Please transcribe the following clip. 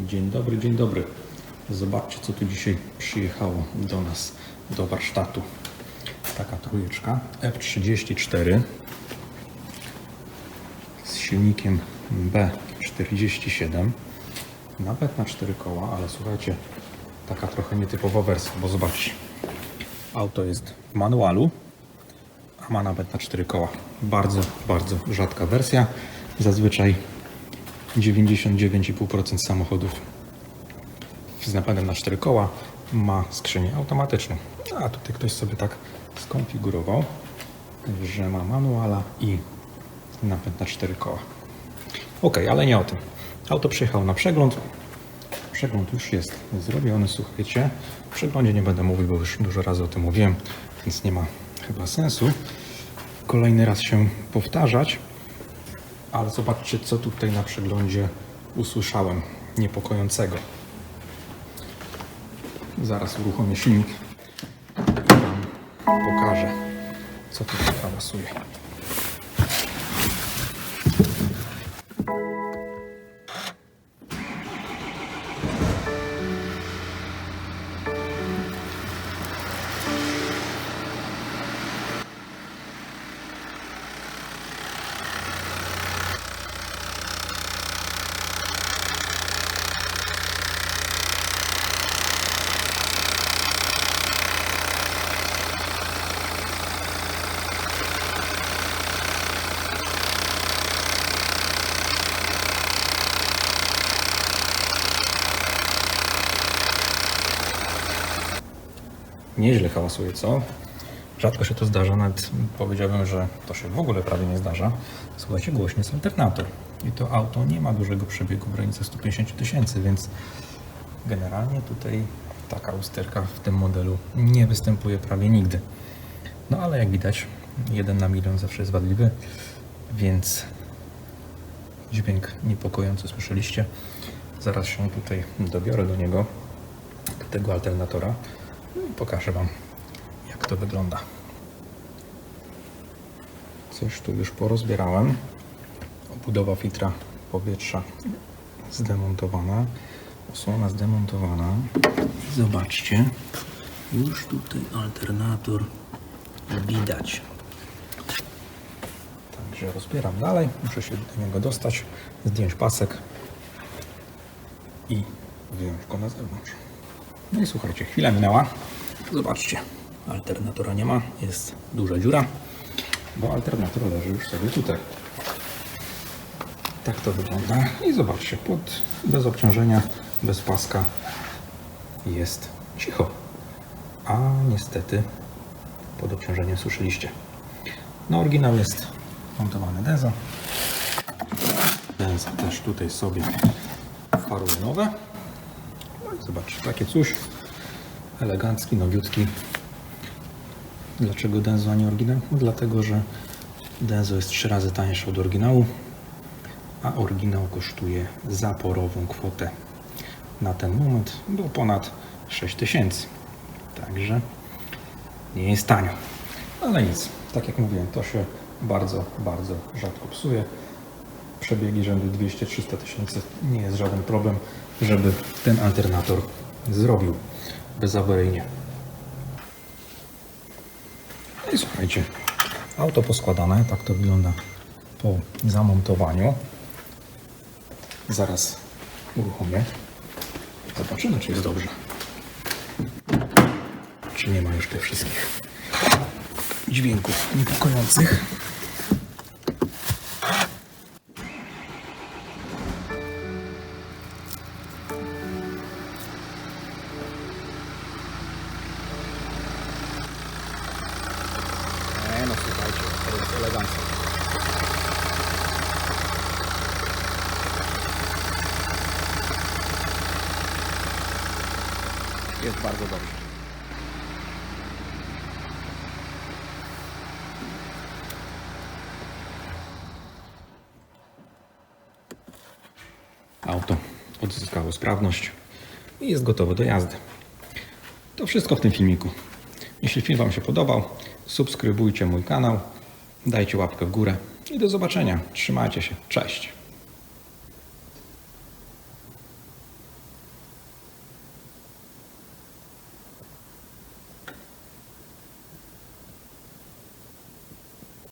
Dzień dobry, dzień dobry. Zobaczcie, co tu dzisiaj przyjechało do nas, do warsztatu. Taka trójeczka F34 z silnikiem B47. Nawet na 4 koła, ale słuchajcie, taka trochę nietypowa wersja, bo zobaczcie. Auto jest w manualu, a ma nawet na 4 koła. Bardzo, bardzo rzadka wersja. Zazwyczaj 99,5% samochodów z napędem na 4 koła ma skrzynię automatyczną. A tutaj ktoś sobie tak skonfigurował, że ma manuala i napęd na 4 koła. Ok, ale nie o tym. Auto przyjechało na przegląd. Przegląd już jest zrobiony, słuchajcie. W przeglądzie nie będę mówił, bo już dużo razy o tym mówiłem, więc nie ma chyba sensu kolejny raz się powtarzać. Ale zobaczcie, co tutaj na przeglądzie usłyszałem niepokojącego. Zaraz uruchomię silnik i Wam pokażę, co tutaj hałasuje. Nieźle hałasuje, co? Rzadko się to zdarza, nawet powiedziałbym, że to się w ogóle prawie nie zdarza. Słuchajcie, głośny jest alternator. I to auto nie ma dużego przebiegu, w granicy 150 tysięcy, więc generalnie tutaj taka usterka w tym modelu nie występuje prawie nigdy. No ale jak widać, jeden na milion zawsze jest wadliwy, więc dźwięk niepokojący słyszeliście. Zaraz się tutaj dobiorę do niego, tego alternatora. No i pokażę Wam, jak to wygląda. Coś tu już porozbierałem. Obudowa filtra powietrza zdemontowana. Osłona zdemontowana. Zobaczcie, już tutaj alternator widać. Także rozbieram dalej. Muszę się do niego dostać, zdjąć pasek i wyjąć go na zewnątrz. No i słuchajcie, chwila minęła. Zobaczcie, alternatora nie ma, jest duża dziura, bo alternator leży już sobie tutaj. Tak to wygląda. I zobaczcie, pod, bez obciążenia, bez paska jest cicho. A niestety pod obciążeniem słyszeliście. No oryginał jest montowany Denza. Denza też tutaj sobie paruje nowe. I zobaczcie, takie coś. Elegancki, nowiutki. Dlaczego Denzo, a nie oryginał? No dlatego, że Denzo jest trzy razy tańsze od oryginału, a oryginał kosztuje zaporową kwotę. Na ten moment było ponad 6 tysięcy. Także nie jest tanio. Ale nic, tak jak mówiłem, to się bardzo, bardzo rzadko psuje. Przebiegi rzędu 200-300 tysięcy nie jest żaden problem, żeby ten alternator zrobił bezawaryjnie. No i słuchajcie, auto poskładane, tak to wygląda po zamontowaniu. Zaraz uruchomię. Zobaczymy, czy jest dobrze. Czy nie ma już tych wszystkich dźwięków niepokojących. Jest bardzo dobrze. Auto odzyskało sprawność i jest gotowe do jazdy. To wszystko w tym filmiku. Jeśli film Wam się podobał, subskrybujcie mój kanał, dajcie łapkę w górę i do zobaczenia. Trzymajcie się. Cześć.